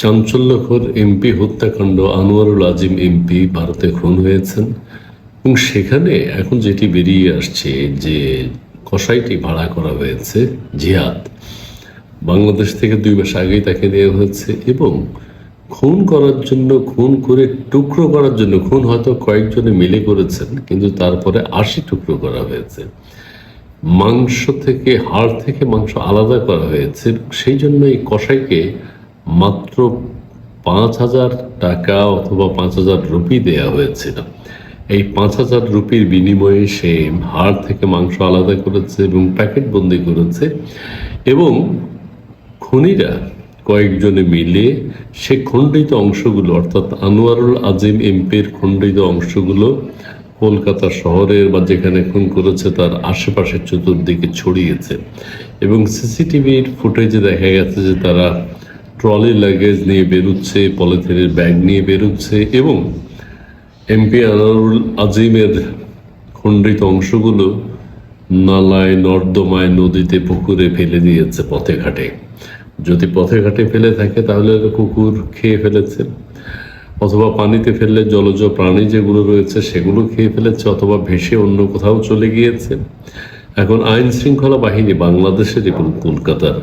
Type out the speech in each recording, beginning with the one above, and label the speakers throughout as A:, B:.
A: চাঞ্চল্যকর এমপি হত্যাকাণ্ড আনোয়ারুল আজিম এমপি ভারতে খুন হয়েছেন। এবং সেখানে এখন যেটি বেরিয়ে আসছে যে কসাইটি ভাড়া করা হয়েছে, জিহাদ। বাংলাদেশ থেকে দুই মাস আগেই তাকে নেওয়া হয়েছে এবং খুন করার জন্য, খুন করে টুকরো করার জন্য, খুন হয়তো কয়েকজনে মিলে করেছেন, কিন্তু তারপরে আশি টুকরো করা হয়েছে। মাংস থেকে, হাড় থেকে মাংস আলাদা করা হয়েছে, সেই জন্য এই কষাইকে মাত্র পাঁচ হাজার টাকা অথবা পাঁচ হাজার রুপি দেয়া হয়েছিল। এই পাঁচ হাজার রুপির বিনিময়ে সে হাড় থেকে মাংস আলাদা করেছে এবং প্যাকেট বন্দি করেছে এবং খনিরা কয়েকজনে মিলে সে খণ্ডিত অংশগুলো, অর্থাৎ আনোয়ারুল আজিম এমপির খণ্ডিত অংশগুলো কলকাতা শহরের বা যেখানে খুন করেছে তার আশেপাশের চতুর্দিকে ছড়িয়েছে এবং সিসিটিভির ফুটেজে দেখা গেছে যে তারা ট্রলি, লাগেজ নিয়ে বেরোচ্ছে, পলিথিনের ব্যাগ নিয়ে বেরোচ্ছে এবং এমপি আনোয়ারুল আজিমের খণ্ডিত অংশগুলো নালায়, নর্দমায়, নদীতে, পুকুরে ফেলে দিয়েছে পথে ঘাটে। যদি পথে ঘাটে ফেলে থাকে, তাহলে কুকুর খেয়ে ফেলেছে। অথবা পানিতে ফেললে জলজ প্রাণী যেগুলো রয়েছে, সেগুলো খেয়ে ফেলেছে, অথবা ভেসে অন্য কোথাও চলে গিয়েছে। এখন আইন শৃঙ্খলা বাহিনী বাংলাদেশের এবং কলকাতার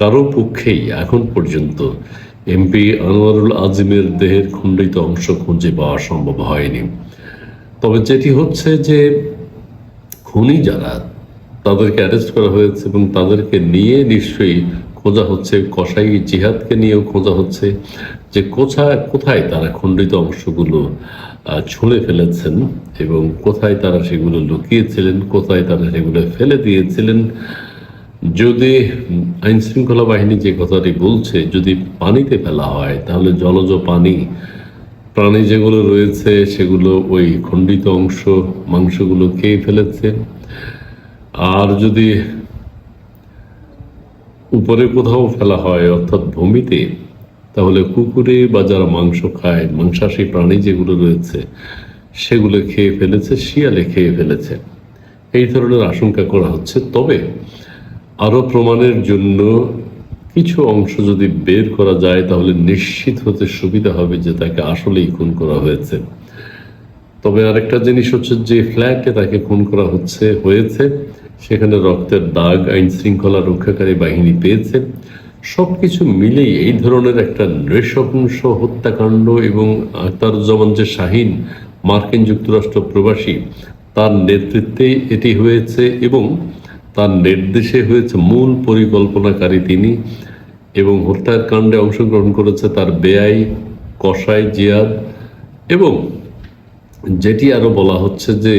A: কারও পক্ষেই এখন পর্যন্ত এমপি আনোয়ারুল আজিমের দেহের খণ্ডিত অংশ খুঁজে পাওয়া সম্ভব হয়নি। তবে যেটি হচ্ছে যে খুনি যারা, তাদেরকে অ্যারেস্ট করা হয়েছে এবং তাদেরকে নিয়ে নিশ্চয়ই খোঁজা হচ্ছে। কসাই জিহাদকে নিয়েও খোঁজা হচ্ছে যে কোথা, কোথায় তারা খণ্ডিত অংশগুলো ছুঁড়ে ফেলেছেন এবং কোথায় তারা সেগুলো লুকিয়েছিলেন, কোথায় তারা সেগুলো ফেলে দিয়েছিলেন যদি আইন শৃঙ্খলা বাহিনী যে কথাটি বলছে, যদি পানিতে ফেলা হয়, তাহলে জলজ পানি, প্রাণী যেগুলো রয়েছে, সেগুলো ওই খণ্ডিত অংশ, মাংসগুলো খেয়ে ফেলেছে। আর যদি উপরে কোথাও ফেলা হয়, অর্থাৎ ভূমিতে, তাহলে কুকুরে বা যারা মাংস খায়, মাংসাশী প্রাণী যেগুলো রয়েছে, সেগুলো খেয়ে ফেলেছে, শিয়ালে খেয়ে ফেলেছে। এই ধরনের আশঙ্কা করা হচ্ছে। তবে আরও প্রমাণের জন্য কিছু অংশ যদি বের করা যায়, তাহলে নিশ্চিত হতে সুবিধা হবে যে তাকে আসলেই খুন করা হয়েছে। তবে আরেকটা জিনিস হচ্ছে যে ফ্ল্যাটে তাকে খুন করা হচ্ছে, হয়েছে। সেখানে রক্তের দাগ, আইন শৃঙ্খলা রক্ষাকারী বাহিনী পেয়েছে। সবকিছু মিলেই এই ধরনের একটা নৃশংস হত্যাকাণ্ড এবং তার আখতারুজ্জামান যে শাহিন মার্কিন যুক্তরাষ্ট্র প্রবাসী, তার নেতৃত্বে এটি হয়েছে এবং তার নির্দেশে হয়েছে মূল পরিকল্পনাকারী তিনি এবং হত্যার কাণ্ডে অংশগ্রহণ করেছে তার বেআই, কসাই, জিয়াদ এবং যেটি আরও বলা হচ্ছে যে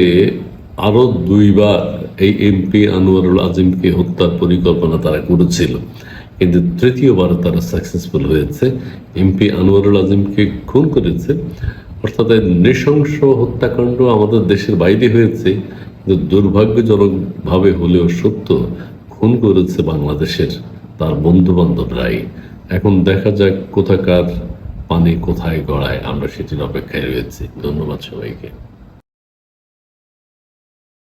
A: আরও দুইবার এই এমপি আনোয়ারুল আজিমকে হত্যার পরিকল্পনা তারা করেছিল। কিন্তু তৃতীয়বার তারা সাকসেসফুল হয়েছে। এমপি আনোয়ারুল আজিমকে খুন করেছে। অর্থাৎ নৃশংস হত্যাকাণ্ড আমাদের দেশের বাইরে হয়েছে। দুর্ভাগ্যজনকভাবে হলেও সত্য, খুন করেছে বাংলাদেশের তার বন্ধু বান্ধবরাই এখন দেখা যাক কোথাকার পানি কোথায় গড়ায়, আমরা সেটির অপেক্ষায় রয়েছি। ধন্যবাদ সবাইকে।